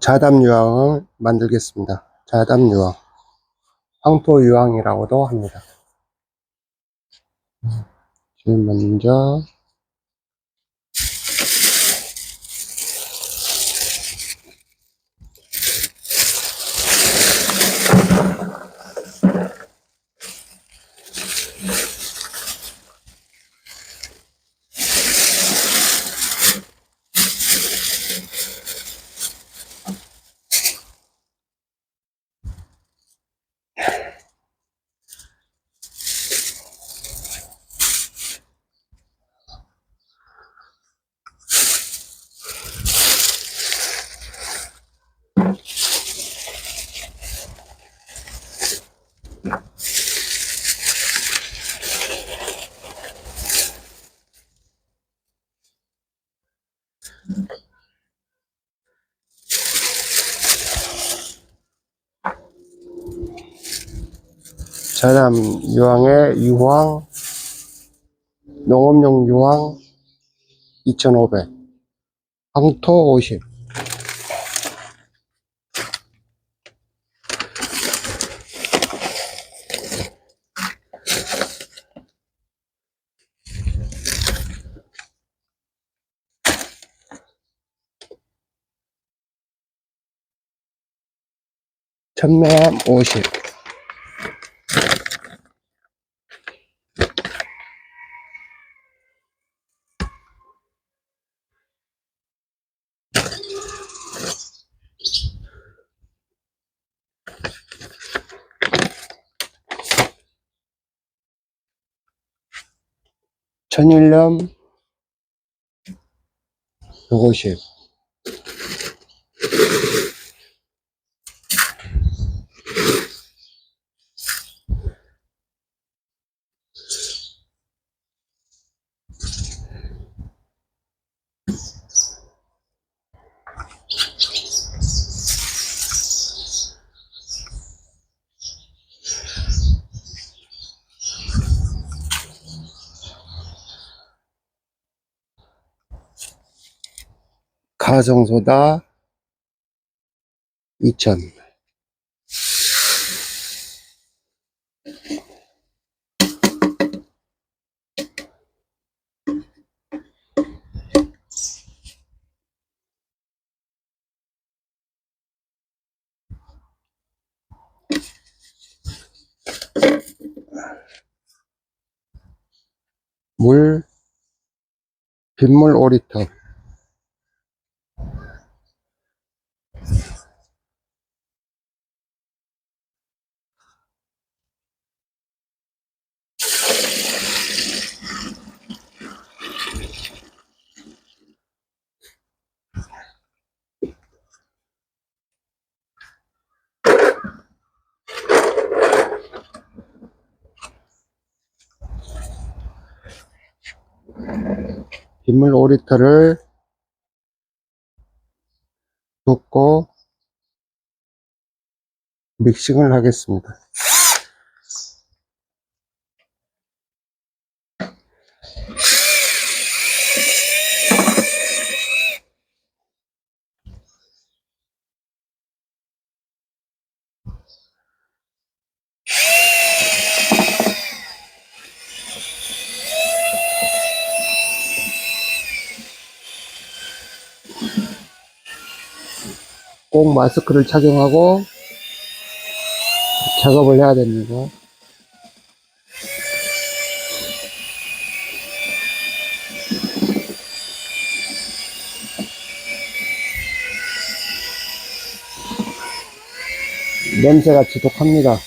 자담 유황을 만들겠습니다. 자담 유황. 황토 유황이라고도 합니다. 제일 먼저 자담 유황의 유황 농업용 유황 2,500 황토 50 천매암 50 천일염 150 가정소다 2000 물, 빗물 5리터 빗물 5리터를 붓고 믹싱을 하겠습니다. 꼭 마스크를 착용하고 작업을 해야 됩니다. 냄새가 지독합니다.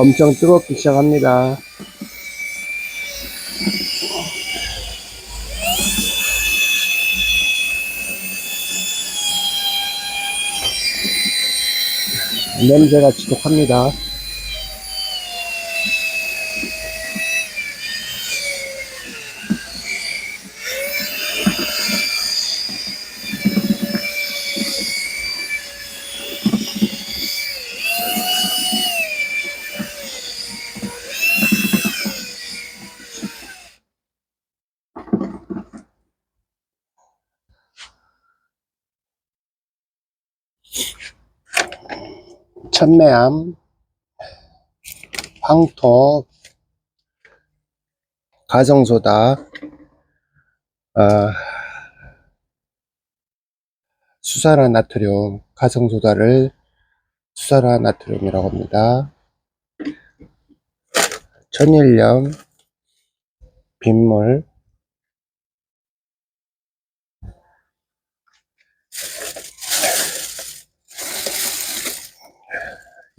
엄청 뜨겁기 시작합니다. 냄새가 지독합니다. 천매암, 황토, 가정소다, 아, 수사라 나트륨, 가정소다를 수사라 나트륨이라고 합니다. 천일염, 빗물,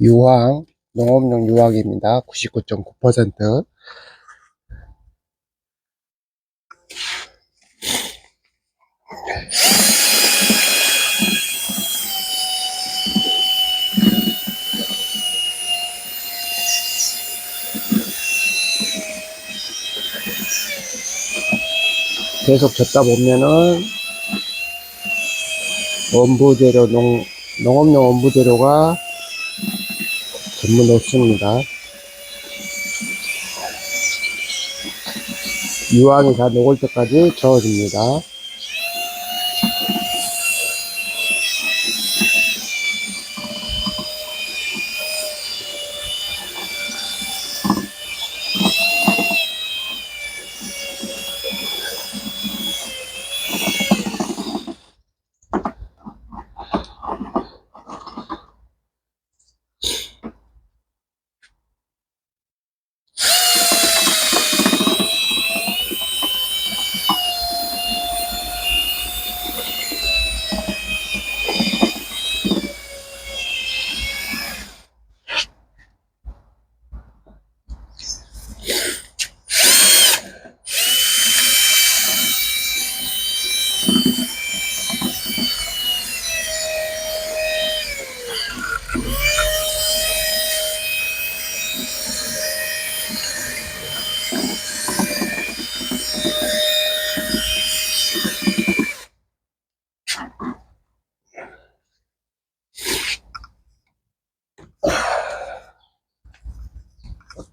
유황, 농업용 유황입니다. 99.9%. 계속 젓다 보면은 원부재료 농 농업용 원부재료가 전부 넣습니다. 유황이 다 녹을 때까지 저어줍니다.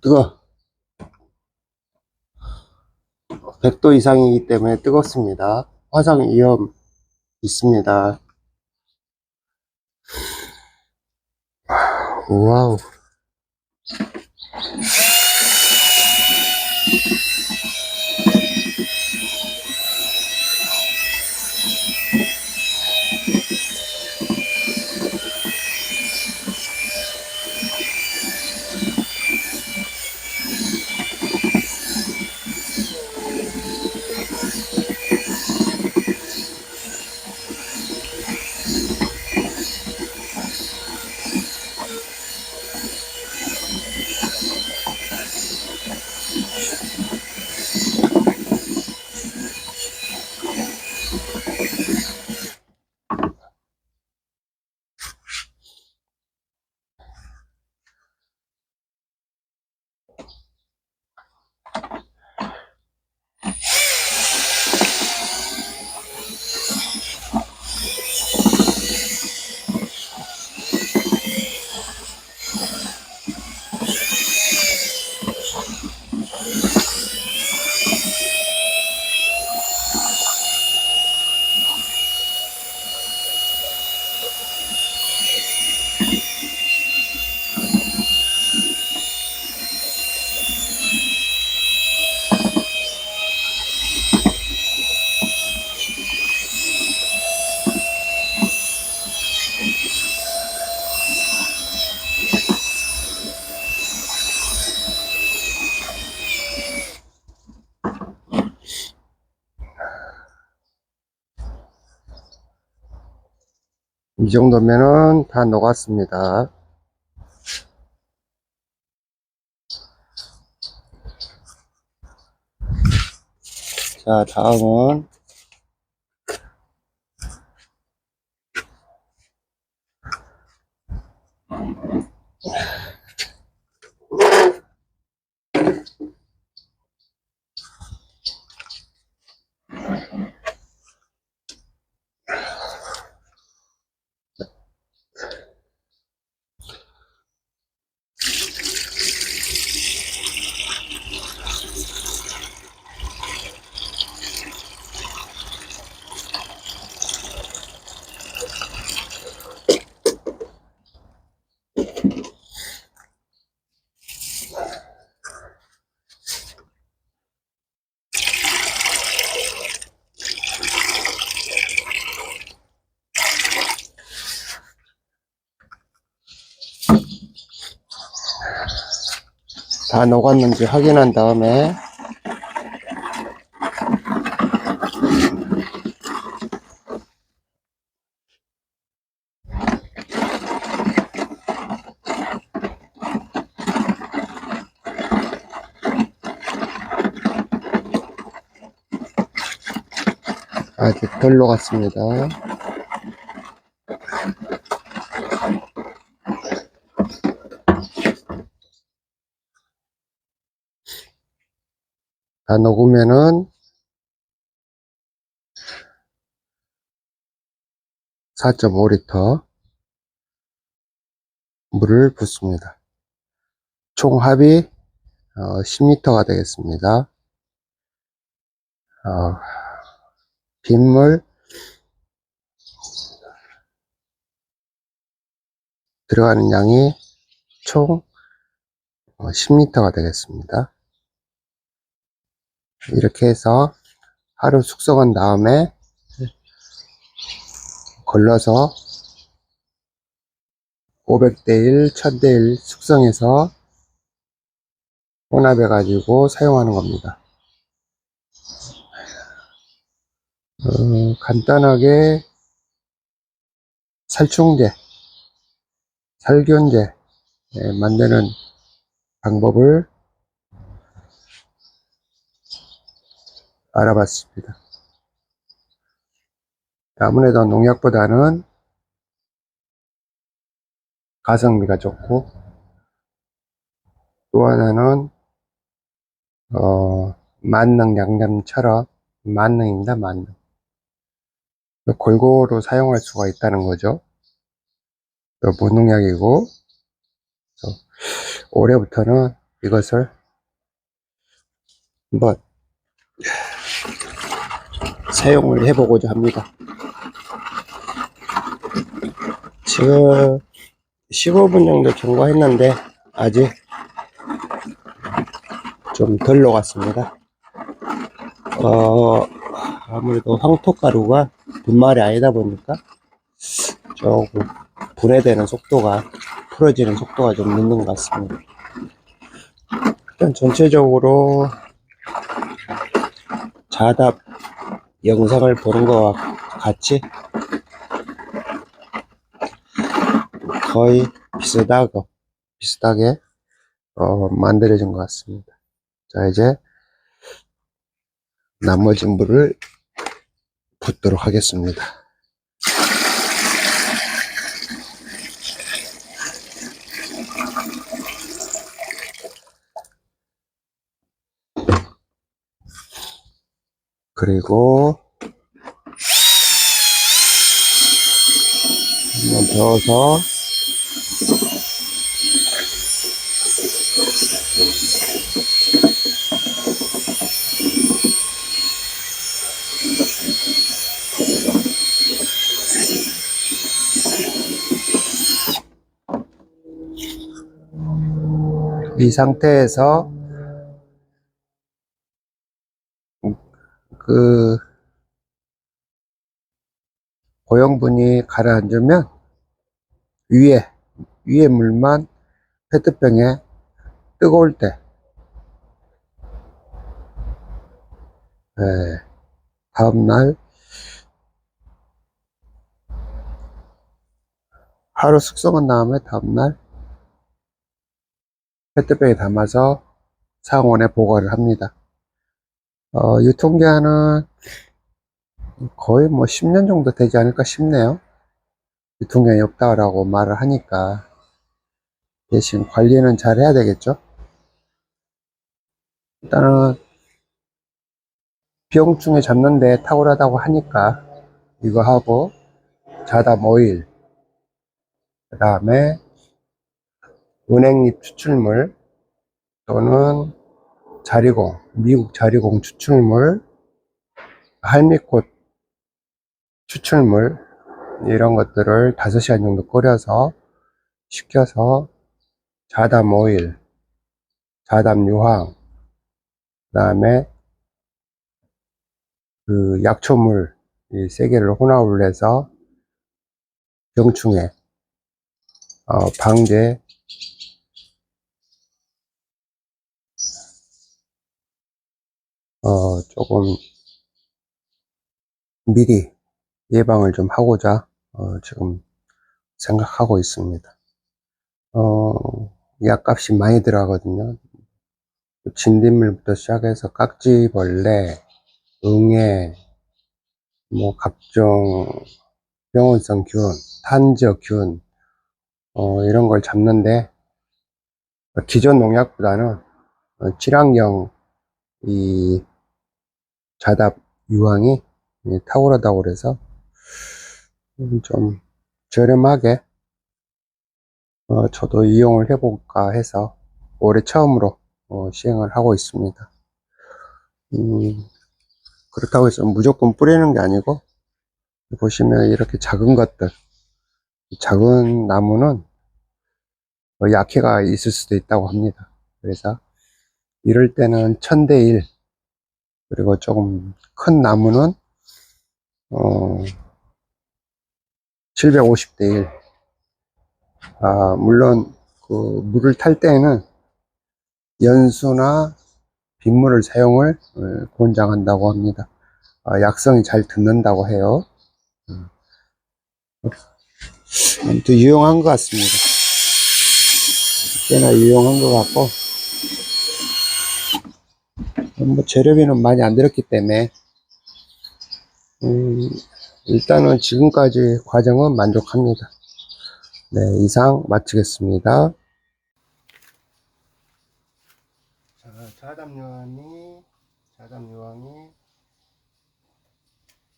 뜨거. 100도 이상이기 때문에 뜨겁습니다. 화상 위험 있습니다. 와우. 이 정도면은 다 녹았습니다. 자, 다음은 다 녹았는지 확인한 다음에 아직 덜 녹았습니다. 다 녹으면은 4.5리터 물을 붓습니다. 총 합이 10리터가 되겠습니다. 어, 빗물 들어가는 양이 총 10리터가 되겠습니다. 이렇게 해서 하루 숙성한 다음에 걸러서 500대1, 1000대1 숙성해서 혼합해 가지고 사용하는 겁니다. 어, 간단하게 살충제, 살균제 예, 만드는 방법을 알아봤습니다. 아무래도 농약보다는 가성비가 좋고 또 하나는 어, 만능 양념처럼 만능입니다. 만능 골고루 사용할 수가 있다는 거죠. 무농약이고 올해부터는 이것을 한번 사용을 해보고자 합니다. 지금 15분 정도 경과했는데 아직 좀 덜 녹았습니다. 어, 아무래도 황토가루가 분말이 아니다 보니까 조금 분해되는 속도가 풀어지는 속도가 좀 늦는 것 같습니다. 일단 전체적으로 자답 영상을 보는 것과 같이 거의 비슷하고 비슷하게 어, 만들어진 것 같습니다. 자 이제 나머지 물을 붓도록 하겠습니다. 그리고 한번 저어서 이 상태에서 그 고형분이 가라앉으면 위에 위에 물만 페트병에 뜨거울 때 예, 다음날 하루 숙성한 다음에 다음날 페트병에 담아서 상온에 보관을 합니다. 어, 유통기한은 거의 뭐 10년 정도 되지 않을까 싶네요. 유통기한이 없다라고 말을 하니까 대신 관리는 잘 해야 되겠죠. 일단은 비용충에 잡는데 탁월하다고 하니까 이거 하고 자담 오일 그 다음에 은행잎 추출물 또는 자리공 미국 자리공 추출물 할미꽃 추출물 이런 것들을 5시간 정도 끓여서 식혀서 자담 오일 자담 유황 그 다음에 그 약초물 이세 개를 혼합을 해서 병충해 어, 방제 어, 조금 미리 예방을 좀 하고자 어, 지금 생각하고 있습니다. 어, 약값이 많이 들어가거든요. 진딧물부터 시작해서 깍지벌레, 응애, 뭐 각종 병원성 균, 탄저균 어, 이런 걸 잡는데 기존 농약보다는 어, 친환경 이 자답 유황이 예, 탁월하다고 그래서 음, 좀 저렴하게 어, 저도 이용을 해볼까 해서 올해 처음으로 어, 시행을 하고 있습니다. 음, 그렇다고 해서 무조건 뿌리는 게 아니고 보시면 이렇게 작은 것들 이 작은 나무는 어, 약해가 있을 수도 있다고 합니다. 그래서 이럴 때는 1000대1 그리고 조금 큰 나무는 어, 750대 1 아, 물론 그 물을 탈 때는 연수나 빗물을 사용을 어, 권장한다고 합니다. 아, 약성이 잘 듣는다고 해요. 음. 아무튼 유용한 것 같습니다. 꽤나 유용한 것 같고 뭐 재료비는 많이 안 들었기 때문에 음, 일단은 지금까지 과정은 만족합니다. 네, 이상 마치겠습니다. 자, 자담요한이 자담요한이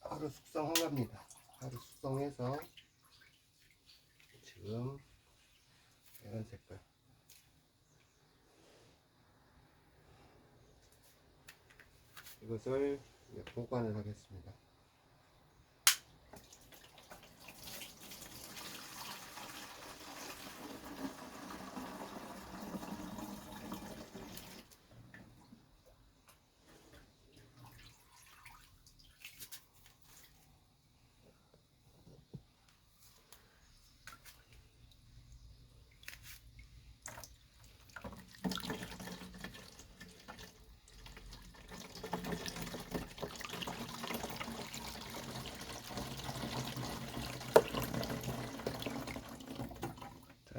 하루 숙성한 겁니다. 하루 숙성해서 지금 이런 색깔. 이것을 보관을 하겠습니다.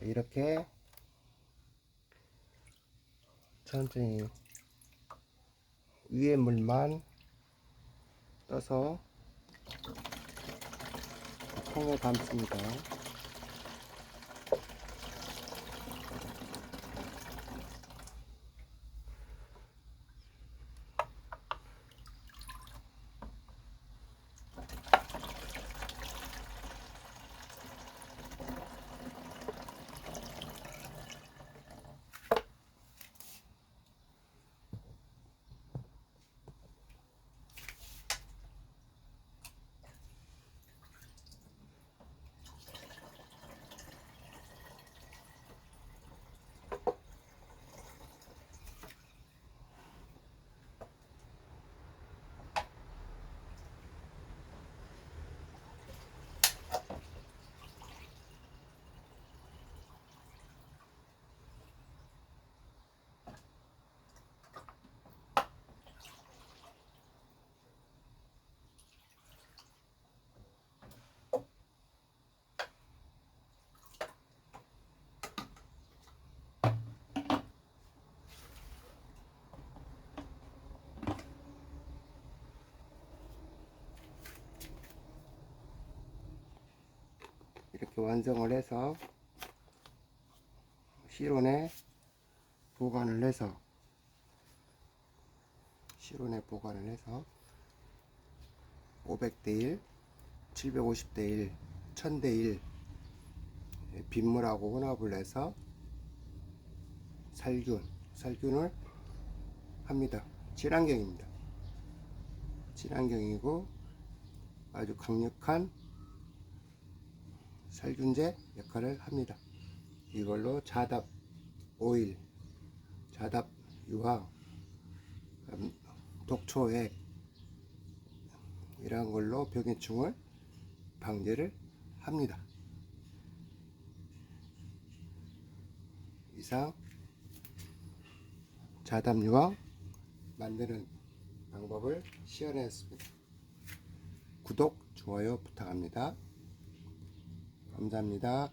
이렇게 천천히 위에 물만 떠서 통에 담습니다. 이렇게 완성을 해서 실온에 보관을 해서 실온에 보관을 해서 500대 1, 750대 1, 1000대 1 예, 빗물하고 혼합을 해서 살균, 살균을 합니다. 친환경입니다. 친환경이고 아주 강력한 살균제 역할을 합니다. 이걸로 자답 오일, 자답 유황, 음, 독초액 이런 걸로 병해충을 방제를 합니다. 이상 자답 유황 만드는 방법을 시연했습니다. 구독, 좋아요 부탁합니다. 감사합니다.